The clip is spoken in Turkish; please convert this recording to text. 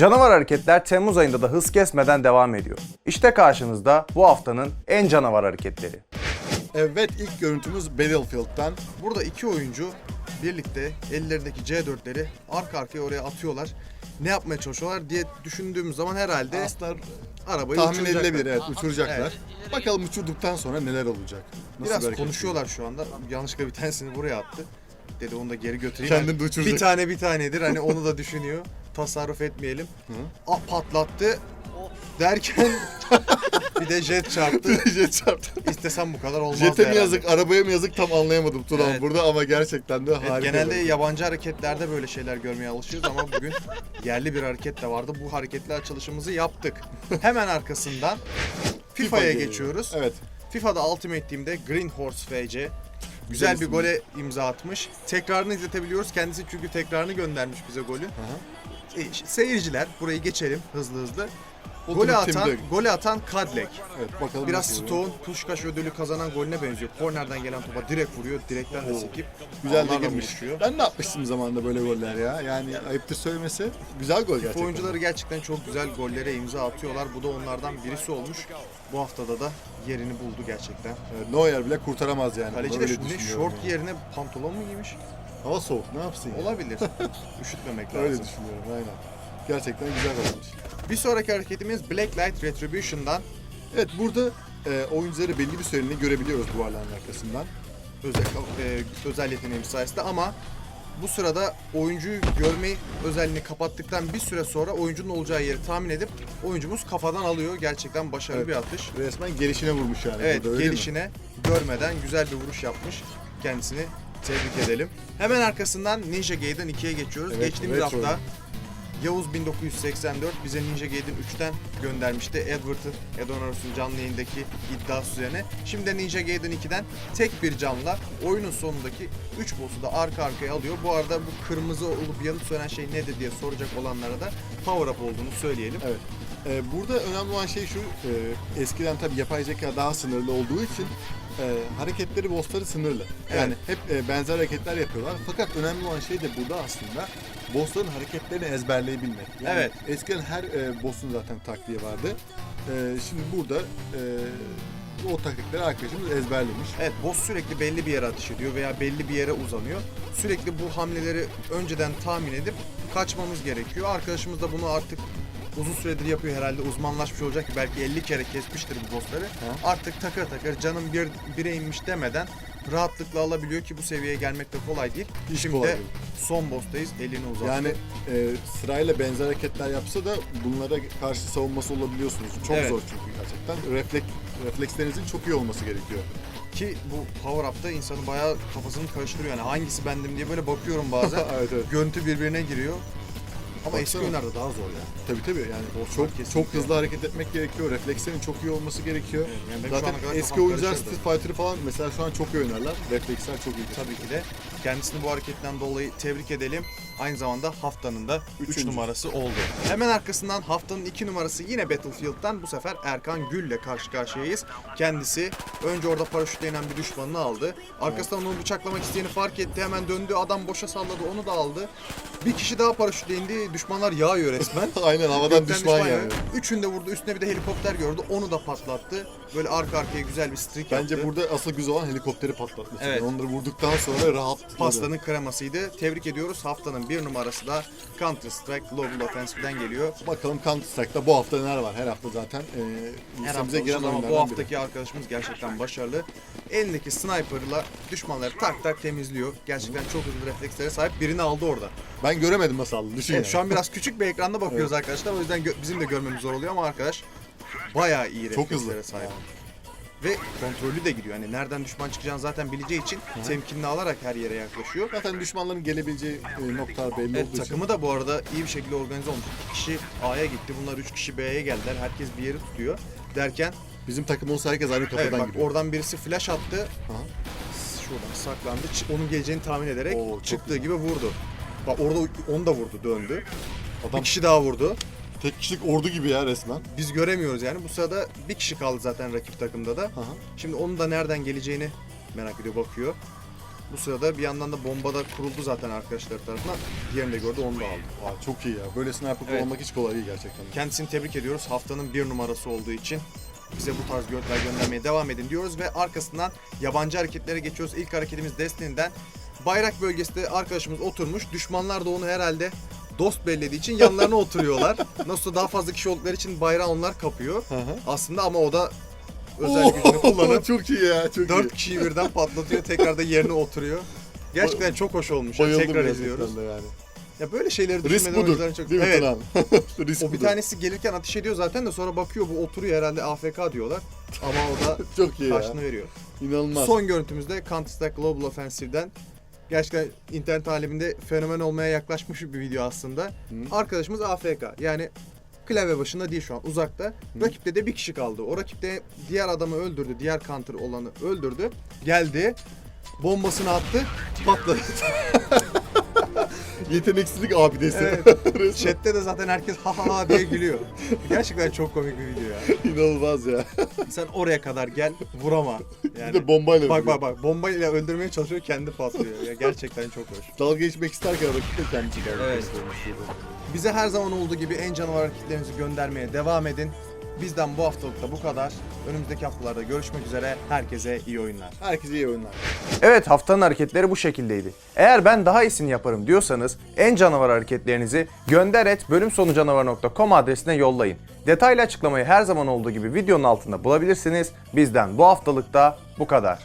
Canavar hareketler Temmuz ayında da hız kesmeden devam ediyor. İşte karşınızda bu haftanın en canavar hareketleri. Evet ilk görüntümüz Battlefield'dan. Burada iki oyuncu birlikte ellerindeki C4'leri arka arkaya oraya atıyorlar. Ne yapmaya çalışıyorlar diye düşündüğümüz zaman herhalde Aslında arabayı tahmin uçuracaklar. edilebilir evet uçuracaklar. Evet. Bakalım uçurduktan sonra neler olacak. Nasıl bir Biraz hareket konuşuyorlar şu anda. Yanlışlıkla bir tanesini buraya attı. Dedi onu da geri götüreyim. Kendini de uçuracak. Bir tane bir tanedir. Hani onu da düşünüyor. Tasarruf etmeyelim. A, patlattı. Derken bir de jet çarptı. Jet çarptı. İstesem bu kadar olmaz. Jet'e mi yazık, arabaya mı yazık tam anlayamadım Turan Evet. burada ama gerçekten de harika. genelde yabancı hareketlerde böyle şeyler görmeye alışıyoruz ama bugün yerli bir hareket de vardı. Bu hareketle açılışımızı yaptık. Hemen arkasından FIFA'ya geliyor. geçiyoruz. Evet. FIFA'da Ultimate Team'de Green Horse FC güzel bir isim. gole imza atmış. Tekrarını izletebiliyoruz. Kendisi çünkü tekrarını göndermiş bize golün. Aha. E, Seyirciler burayı geçelim hızlı hızlı. Golü atan, golü atan Kadlek. Evet bakalım Biraz nasıl oluyor. Stone Puşkaş ödülü kazanan golüne benziyor. Kornerden gelen topa direkt vuruyor. Direkten de sekip Güzel de girmiş. buluşuyor. Ben de atmıştım zamanında böyle goller ya. Yani ayıptır söylemesi. Güzel gol gerçekten. Oyuncuları gerçekten çok güzel gollere imza atıyorlar. Bu da onlardan birisi olmuş. Bu haftada da yerini buldu gerçekten. Evet, Neuer bile kurtaramaz yani. Kaleci de öyle şu- ne düşünüyorum şort yani. yerine pantolon mu giymiş? Hava soğuk ne yapsın ya? Olabilir. Üşütmemek lazım. Öyle düşünüyorum aynen. Gerçekten güzel olmuş. Bir sonraki hareketimiz Black Light Retribution'dan Evet burada e, oyuncuları belli bir süreliğine görebiliyoruz duvarların arkasından. özel, e, özel yeteneğimiz sayesinde ama bu sırada oyuncuyu görme özelliğini kapattıktan bir süre sonra oyuncunun olacağı yeri tahmin edip oyuncumuz kafadan alıyor. Gerçekten başarılı Evet. bir atış. Resmen gelişine vurmuş yani. Evet, burada, öyle mi? gelişine görmeden güzel bir vuruş yapmış. Kendisini tebrik edelim. Hemen arkasından Ninja Gaiden 2'ye geçiyoruz. Evet, Geçtiğimiz retro. hafta Yavuz 1984 bize Ninja Gaiden 3'ten göndermişti. Edward'ın Edonarus'un canlı yayındaki iddiası üzerine. Şimdi de Ninja Gaiden 2'den tek bir canla oyunun sonundaki 3 boss'u da arka arkaya alıyor. Bu arada bu kırmızı olup yanıp sönen şey nedir diye soracak olanlara da power up olduğunu söyleyelim. Evet. Ee, burada önemli olan şey şu, e, eskiden tabii yapay zeka daha sınırlı olduğu için e, hareketleri, bossları sınırlı. Yani hep e, benzer hareketler yapıyorlar. Fakat önemli olan şey de burada aslında bossların hareketlerini ezberleyebilmek. Yani Evet. Eskiden her e, boss'un zaten taktiği vardı. E, şimdi burada e, o taktikleri arkadaşımız ezberlemiş. Evet boss sürekli belli bir yere ateş ediyor veya belli bir yere uzanıyor. Sürekli bu hamleleri önceden tahmin edip kaçmamız gerekiyor. Arkadaşımız da bunu artık uzun süredir yapıyor herhalde uzmanlaşmış olacak ki belki 50 kere kesmiştir bu bossları. Artık takır takır canım bir, bire inmiş demeden rahatlıkla alabiliyor ki bu seviyeye gelmek de kolay değil. Hiç Şimdi kolay de değil. son boss'tayız elini uzattı. Yani e, sırayla benzer hareketler yapsa da bunlara karşı savunması olabiliyorsunuz. Çok Evet. zor çünkü gerçekten. Refleks, reflekslerinizin çok iyi olması gerekiyor. Ki bu power up'ta insanın bayağı kafasını karıştırıyor yani hangisi bendim diye böyle bakıyorum bazen. evet evet. Görüntü birbirine giriyor. Ama eski Baksana. oyunlarda daha zor ya. Tabii tabii yani Bosslar çok kesinlikle. çok hızlı hareket etmek gerekiyor. Reflekslerin çok iyi olması gerekiyor. Evet, yani benim şu Zaten ana kadar eski kafam oyuncular karışırdı. Street Fighter'ı falan mesela şu an çok iyi oynarlar. Refleksler çok iyi. Tabii ki de. Kendisini bu hareketten dolayı tebrik edelim. Aynı zamanda haftanın da 3 Üçüncü. numarası oldu. Hemen arkasından haftanın 2 numarası yine Battlefield'dan bu sefer Erkan Gül ile karşı karşıyayız. Kendisi önce orada paraşütle inen bir düşmanını aldı. Arkasından onu bıçaklamak isteyeni fark etti. Hemen döndü. Adam boşa salladı. Onu da aldı. Bir kişi daha paraşütle indi. Düşmanlar yağıyor resmen. Aynen havadan Gökten düşman yani. yağıyor. Üçünü de vurdu. Üstüne bir de helikopter gördü. Onu da patlattı. Böyle arka arkaya güzel bir streak Bence yaptı. burada asıl güzel olan helikopteri patlatması. Evet. Yani onları vurduktan sonra rahat. Pastanın kremasıydı. Tebrik ediyoruz. Haftanın bir numarası da Counter Strike Global Offensive'den geliyor. Bakalım Counter Strike'da bu hafta neler var? Her hafta zaten e, Her listemize hafta giren ama oyunlardan bu biri. haftaki arkadaşımız gerçekten başarılı. Elindeki sniper'la düşmanları tak tak temizliyor. Gerçekten çok hızlı reflekslere sahip. Birini aldı orada. Ben göremedim nasıl aldı. Düşün Evet, yani. şu an biraz küçük bir ekranda bakıyoruz arkadaşlar. O yüzden gö- bizim de görmemiz zor oluyor ama arkadaş bayağı iyi Çok reflekslere hızlı. sahip. Ve kontrollü de gidiyor. Hani nereden düşman çıkacağını zaten bileceği için temkinli alarak her yere yaklaşıyor. Zaten düşmanların gelebileceği e, noktalar belli Evet olduğu takımı da bu arada iyi bir şekilde organize olmuş. İki kişi A'ya gitti. Bunlar üç kişi B'ye geldiler. Herkes bir yeri tutuyor. Derken için bizim takım olsa herkes aynı kapıdan evet bak giriyor. oradan birisi flash attı. Aha. Şuradan saklandı. Ç- Onun geleceğini tahmin ederek Oo, çok çıktığı güzel. gibi vurdu. Bak orada onu da vurdu, döndü. Adam Bir kişi daha vurdu. Tek kişilik ordu gibi ya resmen. Biz göremiyoruz yani. Bu sırada bir kişi kaldı zaten rakip takımda da. Aha. Şimdi onun da nereden geleceğini merak ediyor, bakıyor. Bu sırada bir yandan da bomba da kuruldu zaten arkadaşlar tarafından. Diğerini de gördü onu da aldı. Aa, çok iyi ya. Böyle sniper Evet. kullanmak hiç kolay değil gerçekten. Kendisini tebrik ediyoruz. Haftanın bir numarası olduğu için bize bu tarz görüntüler göndermeye devam edin diyoruz ve arkasından yabancı hareketlere geçiyoruz. İlk hareketimiz Destiny'den. Bayrak bölgesinde arkadaşımız oturmuş. Düşmanlar da onu herhalde dost bellediği için yanlarına oturuyorlar. Nasıl daha fazla kişi oldukları için bayrağı onlar kapıyor. Hı hı. Aslında ama o da özel gücünü kullanıp çok iyi ya. Çok iyi. 4 kişiyi birden patlatıyor. Tekrar da yerine oturuyor. Gerçekten çok hoş olmuş. ya. Bayıldım Tekrar gerçekten izliyoruz. de yani. Ya böyle şeyleri Risk düşünmeden budur. oyuncuların çok... Değil mi Evet. Turan? Risk O bir budur. tanesi gelirken ateş ediyor zaten de sonra bakıyor bu oturuyor herhalde AFK diyorlar. Ama o da Çok iyi ya. karşını veriyor. İnanılmaz. Son görüntümüzde Counter Strike Global Offensive'den gerçekten internet aleminde fenomen olmaya yaklaşmış bir video aslında. Arkadaşımız AFK yani klavye başında değil şu an uzakta. Rakipte de bir kişi kaldı. O rakipte diğer adamı öldürdü. Diğer counter olanı öldürdü. Geldi. Bombasını attı. Patladı. Yeteneksizlik abidesi. Evet. Chat'te de zaten herkes ha ha ha diye gülüyor. Gerçekten çok komik bir video ya. İnanılmaz ya. Sen oraya kadar gel vurama. Yani bir de bombayla bak bak bak bombayla öldürmeye çalışıyor kendi patlıyor. Ya gerçekten çok hoş. Dalga geçmek isterken rakip de kendisi dalga Evet. Bize her zaman olduğu gibi en canavar hareketlerinizi göndermeye devam edin. Bizden bu haftalık da bu kadar. Önümüzdeki haftalarda görüşmek üzere. Herkese iyi oyunlar. Herkese iyi oyunlar. Evet haftanın hareketleri bu şekildeydi. Eğer ben daha iyisini yaparım diyorsanız en canavar hareketlerinizi gönder et bölümsonucanavar.com adresine yollayın. Detaylı açıklamayı her zaman olduğu gibi videonun altında bulabilirsiniz. Bizden bu haftalık da bu kadar.